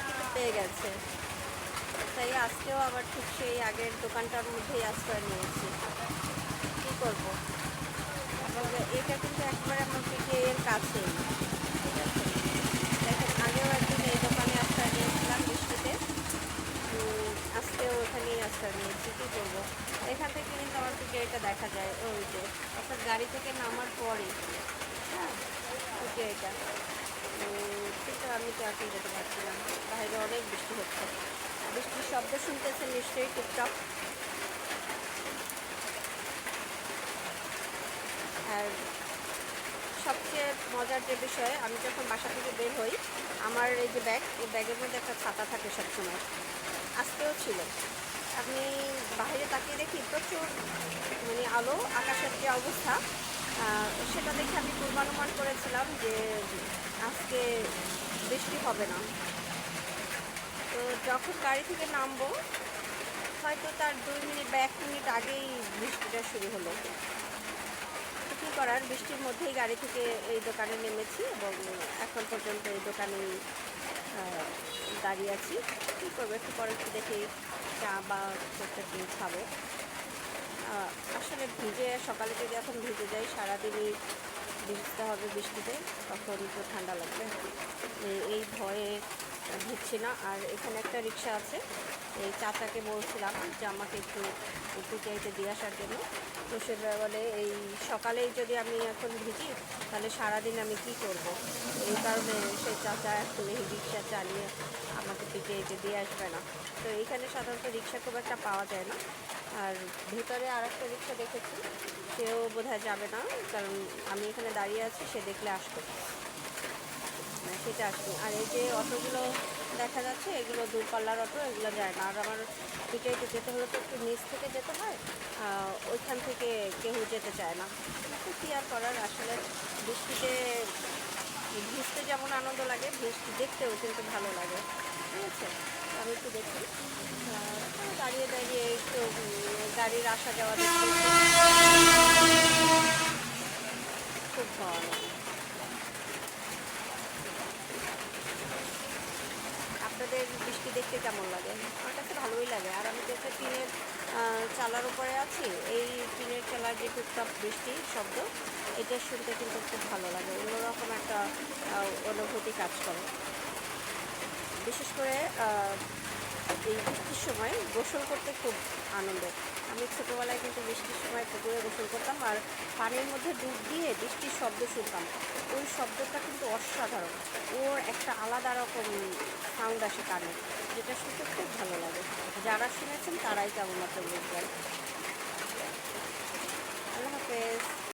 বৃষ্টিতে পেয়ে গেছে। তাই আজকেও আবার ঠিক সেই আগের দোকানটার মধ্যেই আশ্রয় নিয়েছি। কী করব? এটা কিন্তু একবারে আমার পিকে এর কাছেই। ঠিক আছে? আগেও এই দোকানে নিয়েছিলাম ওখানেই নিয়েছি। কী করব? এখান থেকে কিন্তু আমার পিকে এটা দেখা যায়। ওই যে, অর্থাৎ গাড়ি থেকে নামার পরে হ্যাঁ এটা কিন্তু আমি যেতে পারছিলাম বাইরে অনেক বৃষ্টি হচ্ছে। বৃষ্টির শব্দ শুনতেছে নিশ্চয়ই টুকটাক। আর সবচেয়ে মজার যে বিষয়, আমি যখন বাসা থেকে বের হই, আমার এই যে ব্যাগ, এই ব্যাগের মধ্যে একটা ছাতা থাকে সবসময়। আজকেও ছিল। আমি বাইরে তাকিয়ে দেখি প্রচুর মানে আলো, আকাশের যে অবস্থা সেটা দেখে আমি পূর্বানুমান করেছিলাম যে আজকে বৃষ্টি হবে না। তো যখন গাড়ি থেকে নামবো, হয়তো তার দুই মিনিট বা এক মিনিট আগেই বৃষ্টিটা শুরু হলো। কী করার? বৃষ্টির মধ্যেই গাড়ি থেকে এই দোকানে নেমেছি এবং এখন পর্যন্ত এই দোকানেই দাঁড়িয়ে আছি। কী করব? একটু পরে একটু দেখি চা বা একটা দিয়ে খাব আসলে ভিজে, সকালে যদি এখন ভিজে যাই, সারাদিনই ভিজতে হবে বৃষ্টিতে, তখন তো ঠান্ডা লাগবে। ভিজছি না। আর এখানে একটা রিক্সা আছে। এই চাচাকে বলছিলাম যে আমাকে একটু পিচাইতে দিয়ে আসার জন্য। তো সে বলে, এই সকালেই যদি আমি এখন ভিজি তাহলে সারাদিন আমি কি করব? এই কারণে সেই চাচা এখন এই রিক্সা চালিয়ে আমাকে পিচাইতে দিয়ে আসবে না। তো এইখানে সাধারণত রিক্সা খুব একটা পাওয়া যায় না। আর ভেতরে আর একটা রিক্সা দেখেছি, সেও বোধহয় যাবে না, কারণ আমি এখানে দাঁড়িয়ে আছি, সে দেখলে আসবে। মানে সেটা আসবে। আর এই যে অটোগুলো দেখা যাচ্ছে, এগুলো দূরপাল্লার অটো, এগুলো যায় না। আর আমার পিটাইতে যেতে হলে তো একটু নিচ থেকে যেতে হয় ওইখান থেকে কেউ যেতে চায় না। তো কী আর করার? আসলে বৃষ্টিতে ভিজতে যেমন আনন্দ লাগে, বৃষ্টি দেখতেও কিন্তু ভালো লাগে। ঠিক আছে? আমি একটু দেখি। দাঁড়িয়ে দাঁড়িয়ে একটু গাড়ির আসা যাওয়া দেখতে খুব ভালো লাগে বৃষ্টি দেখতে কেমন লাগে? আমার কাছে ভালোই লাগে। আর আমি যেটা টিনের চালার উপরে আছি, এই টিনের চালার যে টুকটাক বৃষ্টি শব্দ, এটা শুনতে কিন্তু খুব ভালো লাগে। অন্যরকম একটা অনুভূতি কাজ করে। বিশেষ করে এই বৃষ্টির সময় গোসল করতে খুব আনন্দের আমি ছোটোবেলায় কিন্তু বৃষ্টির সময় পুকুরে গোসল করতাম আর পানির মধ্যে ডুব দিয়ে বৃষ্টির শব্দ শুনতাম। ওই শব্দটা কিন্তু ওর একটা আলাদা রকম সাউন্ড আসে কানে, যেটা শুনতে খুব ভালো লাগে। যারা শুনেছেন তারাই কেবলমাত্র বুঝবেন। আল্লাহ হাফেজ।